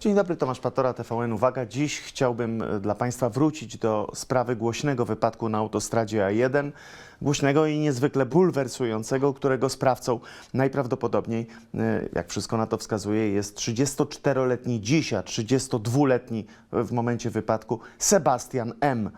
Dzień dobry, Tomasz Patora, TVN Uwaga. Dziś chciałbym e, dla Państwa wrócić do sprawy głośnego wypadku na autostradzie A1. Głośnego i niezwykle bulwersującego, którego sprawcą najprawdopodobniej, e, jak wszystko na to wskazuje, jest 34-letni dziś, a 32-letni w momencie wypadku Sebastian M.,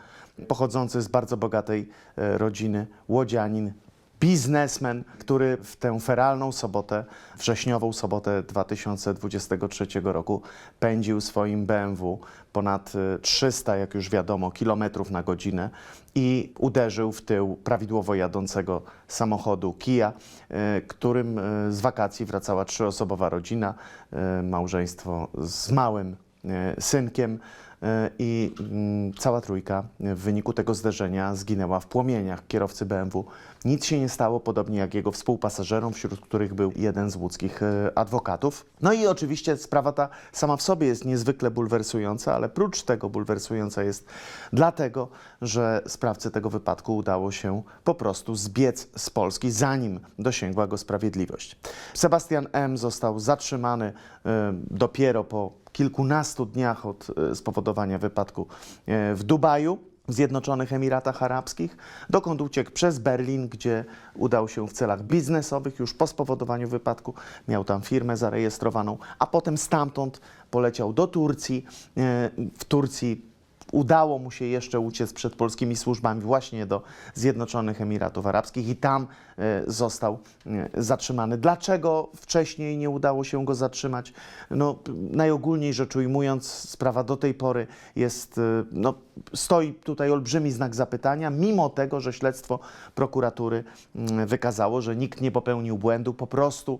pochodzący z bardzo bogatej e, rodziny, łodzianin, biznesmen, który w tę feralną sobotę, wrześniową sobotę 2023 roku pędził swoim BMW ponad y, 300, jak już wiadomo, kilometrów na godzinę i uderzył w tył prawidłowo jadącego samochodu Kia, y, którym y, z wakacji wracała trzyosobowa rodzina, y, małżeństwo z małym y, synkiem. E, i mm, cała trójka w wyniku tego zderzenia zginęła w płomieniach kierowcy BMW. Nic się nie stało, podobnie jak jego współpasażerom, wśród których był jeden z łódzkich e, adwokatów. No i oczywiście sprawa ta sama w sobie jest niezwykle bulwersująca, ale prócz tego bulwersująca jest dlatego, że sprawcy tego wypadku udało się po prostu zbiec z Polski, zanim dosięgła go sprawiedliwość. Sebastian M. został zatrzymany e, dopiero po kilkunastu dniach od e, spowodowania wypadku e, w Dubaju, w Zjednoczonych Emiratach Arabskich, dokąd uciekł przez Berlin, gdzie udał się w celach biznesowych już po spowodowaniu wypadku. Miał tam firmę zarejestrowaną, a potem stamtąd poleciał do Turcji. E, W Turcji udało mu się jeszcze uciec przed polskimi służbami właśnie do Zjednoczonych Emiratów Arabskich i tam e, został e, zatrzymany. Dlaczego wcześniej nie udało się go zatrzymać? No, najogólniej rzecz ujmując, sprawa do tej pory jest, e, no, stoi tutaj olbrzymi znak zapytania, mimo tego, że śledztwo prokuratury mm, wykazało, że nikt nie popełnił błędu, po prostu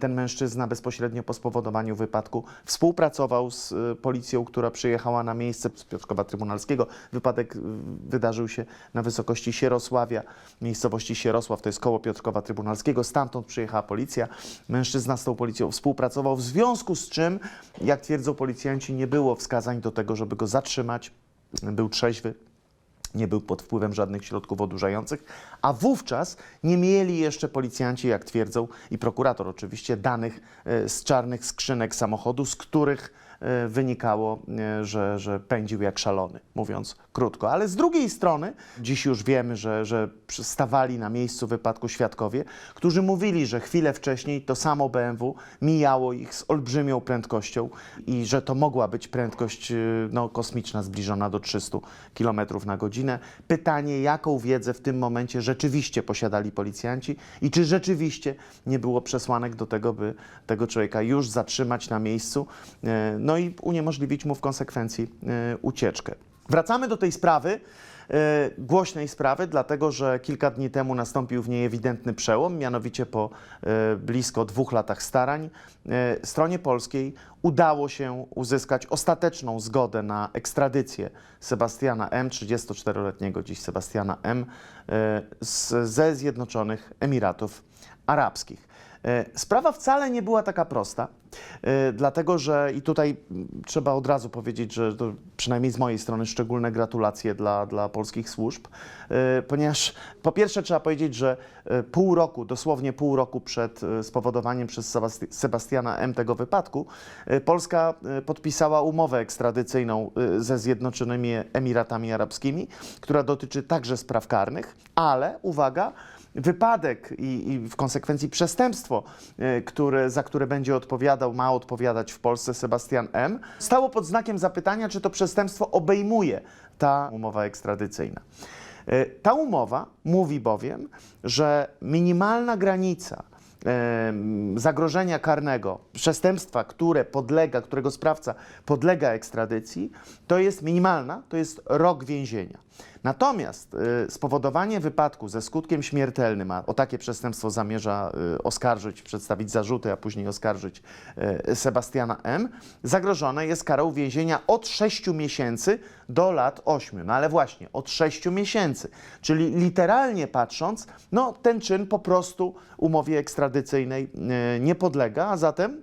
ten mężczyzna bezpośrednio po spowodowaniu wypadku współpracował z policją, która przyjechała na miejsce z Piotrkowa Trybunalskiego. Wypadek y, wydarzył się na wysokości Sierosławia, miejscowości Sierosław, to jest koło Piotrkowa Trybunalskiego. Stamtąd przyjechała policja. Mężczyzna z tą policją współpracował, w związku z czym, jak twierdzą policjanci, nie było wskazań do tego, żeby go zatrzymać. Był trzeźwy, nie był pod wpływem żadnych środków odurzających, a wówczas nie mieli jeszcze policjanci, jak twierdzą, i prokurator oczywiście, danych e, z czarnych skrzynek samochodu, z których wynikało, e, że, że pędził jak szalony, mówiąc krótko. Ale z drugiej strony, dziś już wiemy, że, że stawali na miejscu wypadku świadkowie, którzy mówili, że chwilę wcześniej to samo BMW mijało ich z olbrzymią prędkością i że to mogła być prędkość y, no, kosmiczna zbliżona do 300 km na godzinę. Pytanie, jaką wiedzę w tym momencie rzeczywiście posiadali policjanci i czy rzeczywiście nie było przesłanek do tego, by tego człowieka już zatrzymać na miejscu, e, no i uniemożliwić mu w konsekwencji e, ucieczkę. Wracamy do tej sprawy, e, głośnej sprawy, dlatego że kilka dni temu nastąpił w niej ewidentny przełom, mianowicie po e, blisko dwóch latach starań stronie polskiej udało się uzyskać ostateczną zgodę na ekstradycję Sebastiana M., 34-letniego dziś Sebastiana M., ze Zjednoczonych Emiratów Arabskich. E, Sprawa wcale nie była taka prosta, e, dlatego że i tutaj mm, trzeba od razu powiedzieć, że to przynajmniej z mojej strony szczególne gratulacje dla, dla polskich służb, e, ponieważ po pierwsze trzeba powiedzieć, że pół roku, dosłownie pół roku przed spowodowaniem przez Sebasti- Sebastiana M. tego wypadku, Polska podpisała umowę ekstradycyjną ze Zjednoczonymi Emiratami Arabskimi, która dotyczy także spraw karnych, ale uwaga, wypadek i, i w konsekwencji przestępstwo, e, które, za które będzie odpowiadał, ma odpowiadać w Polsce Sebastian M., stało pod znakiem zapytania, czy to przestępstwo obejmuje ta umowa ekstradycyjna. E, Ta umowa mówi bowiem, że minimalna granica em, zagrożenia karnego, przestępstwa, które podlega, którego sprawca podlega ekstradycji, to jest minimalna, to jest rok więzienia. Natomiast y, spowodowanie wypadku ze skutkiem śmiertelnym, a o takie przestępstwo zamierza y, oskarżyć, przedstawić zarzuty, a później oskarżyć y, Sebastiana M., zagrożone jest karą więzienia od 6 miesięcy do lat 8. No ale właśnie, od 6 miesięcy. Czyli literalnie patrząc, no ten czyn po prostu umowie ekstradycyjnej nie podlega, a zatem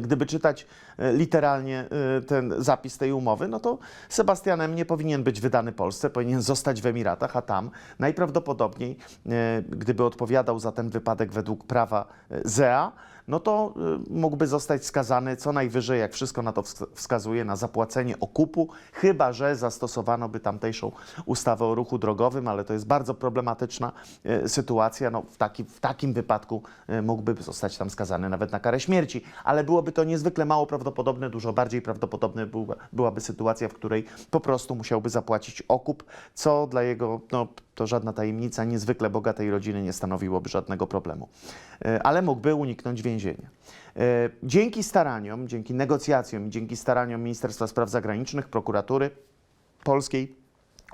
Gdyby czytać e, literalnie e, ten zapis tej umowy, no to Sebastianem nie powinien być wydany Polsce, powinien zostać w Emiratach, a tam najprawdopodobniej, e, gdyby odpowiadał za ten wypadek według prawa e, ZEA, no to y, mógłby zostać skazany co najwyżej, jak wszystko na to wsk- wskazuje, na zapłacenie okupu, chyba że zastosowano by tamtejszą ustawę o ruchu drogowym, ale to jest bardzo problematyczna y, sytuacja. No, w, taki, w takim wypadku y, mógłby zostać tam skazany nawet na karę śmierci, ale byłoby to niezwykle mało prawdopodobne, dużo bardziej prawdopodobne była, byłaby sytuacja, w której po prostu musiałby zapłacić okup, co dla jego, no to żadna tajemnica, niezwykle bogatej rodziny nie stanowiłoby żadnego problemu. E, Ale mógłby uniknąć więzienia. E, Dzięki staraniom, dzięki negocjacjom i dzięki staraniom Ministerstwa Spraw Zagranicznych, prokuratury polskiej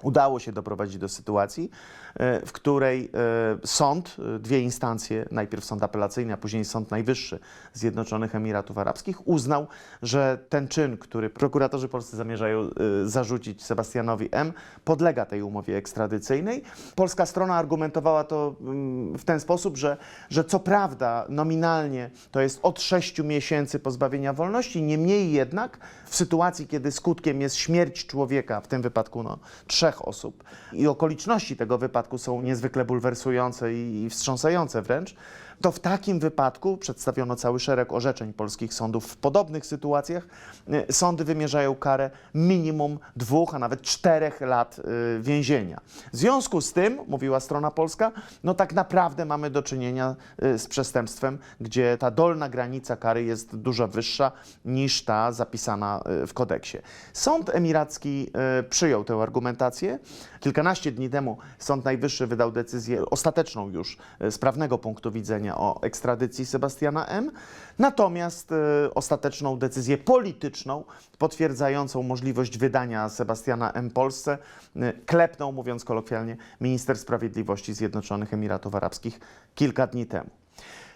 udało się doprowadzić do sytuacji, e, w której e, sąd, e, dwie instancje, najpierw sąd apelacyjny, a później Sąd Najwyższy Zjednoczonych Emiratów Arabskich, uznał, że ten czyn, który prokuratorzy polscy zamierzają zarzucić Sebastianowi M., podlega tej umowie ekstradycyjnej. Polska strona argumentowała to mm, w ten sposób, że, że co prawda nominalnie to jest od 6 miesięcy pozbawienia wolności, niemniej jednak w sytuacji, kiedy skutkiem jest śmierć człowieka, w tym wypadku no, trzech osób, i okoliczności tego wypadku są niezwykle bulwersujące i, wstrząsające wręcz, to w takim wypadku przedstawiono cały szereg orzeczeń polskich sądów w podobnych sytuacjach. e, Sądy wymierzają karę minimum dwóch, a nawet czterech lat e, więzienia. W związku z tym, mówiła strona polska, no tak naprawdę mamy do czynienia e, z przestępstwem, gdzie ta dolna granica kary jest dużo wyższa niż ta zapisana w kodeksie. Sąd emiracki przyjął tę argumentację. Kilkanaście dni temu Sąd Najwyższy wydał decyzję ostateczną już z prawnego punktu widzenia o ekstradycji Sebastiana M. Natomiast e, ostateczną decyzję polityczną potwierdzającą możliwość wydania Sebastiana M. Polsce e, klepnął, mówiąc kolokwialnie, minister sprawiedliwości Zjednoczonych Emiratów Arabskich kilka dni temu.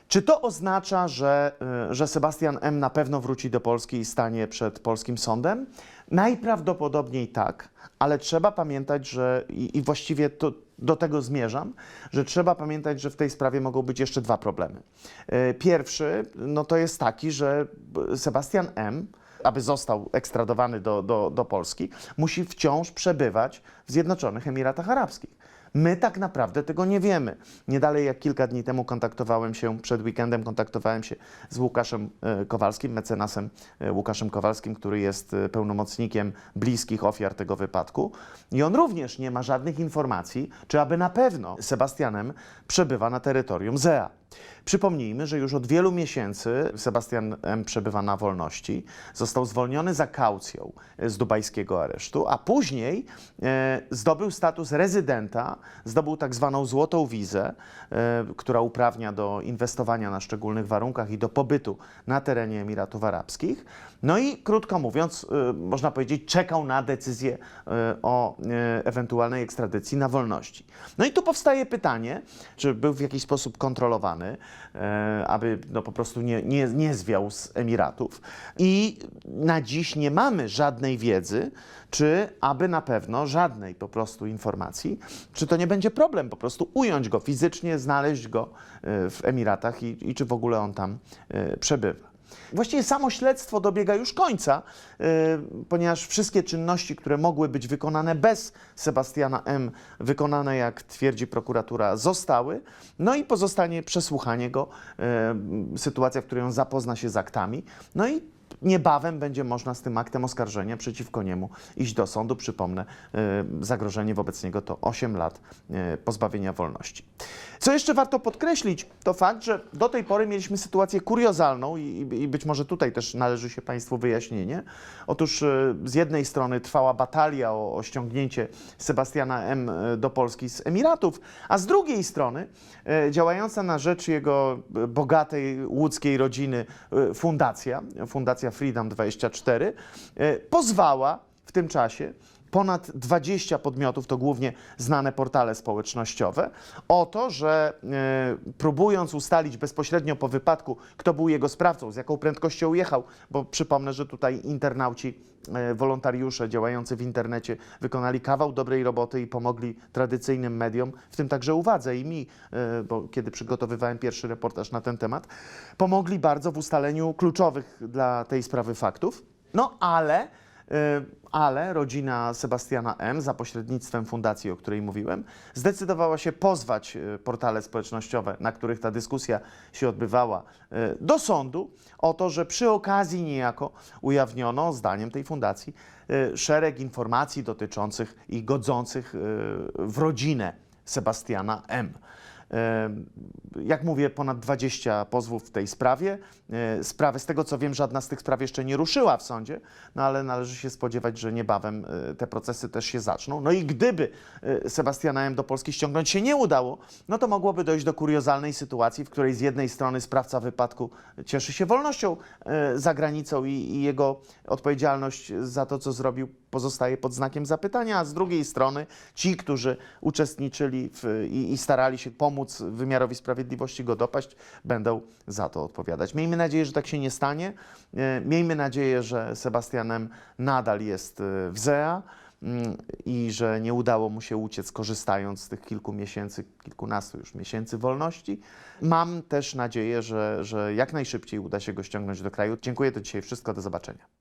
Czy to oznacza, że, y, że Sebastian M. na pewno wróci do Polski i stanie przed polskim sądem? Najprawdopodobniej tak, ale trzeba pamiętać, że i, i właściwie to, do tego zmierzam, że trzeba pamiętać, że w tej sprawie mogą być jeszcze dwa problemy. Y, Pierwszy no to jest taki, że Sebastian M aby został ekstradowany do, do, do Polski, musi wciąż przebywać w Zjednoczonych Emiratach Arabskich. My tak naprawdę tego nie wiemy. Nie dalej jak kilka dni temu kontaktowałem się, przed weekendem kontaktowałem się z Łukaszem e, Kowalskim, mecenasem e, Łukaszem Kowalskim, który jest e, pełnomocnikiem bliskich ofiar tego wypadku. I on również nie ma żadnych informacji, czy aby na pewno Sebastianem przebywa na terytorium ZEA. Przypomnijmy, że już od wielu miesięcy Sebastian M. przebywa na wolności. Został zwolniony za kaucją z dubajskiego aresztu, a później e, zdobył status rezydenta, zdobył tak zwaną złotą wizę, e, która uprawnia do inwestowania na szczególnych warunkach i do pobytu na terenie Emiratów Arabskich. No i krótko mówiąc, e, można powiedzieć, czekał na decyzję o ewentualnej ekstradycji na wolności. No i tu powstaje pytanie, czy był w jakiś sposób kontrolowany, e, aby no, po prostu nie, nie, nie zwiał z Emiratów. I na dziś nie mamy żadnej wiedzy, czy aby na pewno żadnej po prostu informacji, czy to nie będzie problem po prostu ująć go fizycznie, znaleźć go e, w Emiratach i, i czy w ogóle on tam e, przebywa. Właściwie samo śledztwo dobiega już końca, y, ponieważ wszystkie czynności, które mogły być wykonane bez Sebastiana M., wykonane, jak twierdzi prokuratura, zostały. No i pozostanie przesłuchanie go, y, sytuacja, w której on zapozna się z aktami. No i niebawem będzie można z tym aktem oskarżenia przeciwko niemu iść do sądu. Przypomnę, y, zagrożenie wobec niego to 8 lat y, pozbawienia wolności. Co jeszcze warto podkreślić, to fakt, że do tej pory mieliśmy sytuację kuriozalną i, i być może tutaj też należy się Państwu wyjaśnienie. Otóż y, z jednej strony trwała batalia o, o ściągnięcie Sebastiana M. do Polski z Emiratów, a z drugiej strony działająca na rzecz jego bogatej łódzkiej rodziny y, fundacja, Freedom 24, y, pozwała w tym czasie ponad 20 podmiotów, to głównie znane portale społecznościowe, o to, że e, próbując ustalić bezpośrednio po wypadku, kto był jego sprawcą, z jaką prędkością jechał, bo przypomnę, że tutaj internauci, e, wolontariusze działający w internecie wykonali kawał dobrej roboty i pomogli tradycyjnym mediom, w tym także uwadze i mi, e, bo kiedy przygotowywałem pierwszy reportaż na ten temat, pomogli bardzo w ustaleniu kluczowych dla tej sprawy faktów. No ale ale rodzina Sebastiana M. za pośrednictwem fundacji, o której mówiłem, zdecydowała się pozwać y, portale społecznościowe, na których ta dyskusja się odbywała, y, do sądu o to, że przy okazji niejako ujawniono, zdaniem tej fundacji, y, szereg informacji dotyczących i godzących w rodzinę Sebastiana M. Jak mówię, ponad 20 pozwów w tej sprawie. E, Sprawy, z tego co wiem, żadna z tych spraw jeszcze nie ruszyła w sądzie, no ale należy się spodziewać, że niebawem e, te procesy też się zaczną. No i gdyby e, Sebastiana M. do Polski ściągnąć się nie udało, no to mogłoby dojść do kuriozalnej sytuacji, w której z jednej strony sprawca wypadku cieszy się wolnością za granicą i jego odpowiedzialność za to, co zrobił, pozostaje pod znakiem zapytania, a z drugiej strony ci, którzy uczestniczyli w, i, i starali się pomóc wymiarowi sprawiedliwości go dopaść, będą za to odpowiadać. Miejmy nadzieję, że tak się nie stanie. E, Miejmy nadzieję, że Sebastianem nadal jest e, w ZEA mm, i że nie udało mu się uciec, korzystając z tych kilku miesięcy, kilkunastu już miesięcy wolności. Mam też nadzieję, że, że jak najszybciej uda się go ściągnąć do kraju. Dziękuję, to dzisiaj wszystko, do zobaczenia.